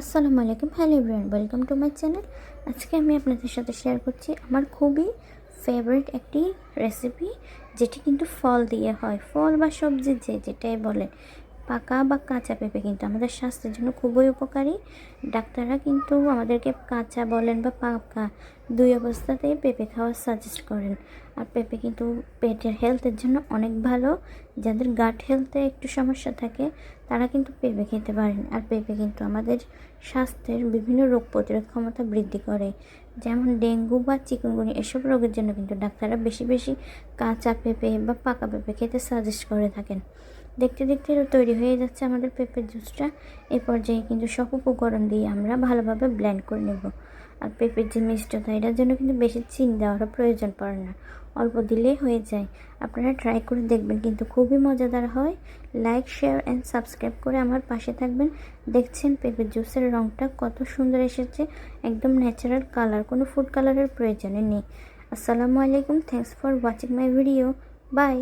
আসসালামু আলাইকুম। Hello everyone welcome to my channel আজকে আমি আপনাদের সাথে শেয়ার করছি আমার খুবই ফেভারিট একটি রেসিপি যেটি কিন্তু ফল দিয়ে হয়। ফল বা সবজি যে যেটাই বলেন পাকা বা কাঁচা পেঁপে কিন্তু আমাদের স্বাস্থ্যের জন্য খুবই উপকারী। ডাক্তাররা কিন্তু আমাদেরকে কাঁচা বলেন বা পাকা দুই অবস্থাতেই পেঁপে খাওয়ার সাজেস্ট করেন। আর পেঁপে কিন্তু পেটের হেলথের জন্য অনেক ভালো। যাদের গাট হেলথে একটু সমস্যা থাকে, তারা কিন্তু পেঁপে খেতে পারেন। আর পেঁপে কিন্তু আমাদের স্বাস্থ্যের বিভিন্ন রোগ প্রতিরোধ ক্ষমতা বৃদ্ধি করে। যেমন ডেঙ্গু বা চিকুনগুনি এসব রোগের জন্য কিন্তু ডাক্তাররা বেশি বেশি কাঁচা পেঁপে বা পাকা পেঁপে খেতে সাজেস্ট করে থাকেন। দেখতে দেখতে তৈরি হয়ে যাচ্ছে আমাদের পেঁপের জুসটা। এই পর্যায়ে কিন্তু সব উপকরণ দিয়ে আমরা ভালোভাবে ব্লেন্ড করে নেব। আর পেঁপের যে মিষ্টতা এটার জন্য কিন্তু বেশি চিনি দেওয়ারও প্রয়োজন পড়ে না। অল্প দিলেই হয়ে যায়। আপনারা ট্রাই করে দেখবেন কিন্তু খুবই মজাদার হয়। লাইক শেয়ার অ্যান্ড সাবস্ক্রাইব করে আমার পাশে থাকবেন। দেখছেন পেঁপের জুসের রঙটা কত সুন্দর এসেছে। একদম ন্যাচারাল কালার কোনো ফুড কালারের প্রয়োজনে নেই। আসসালামু আলাইকুম thanks for watching my video bye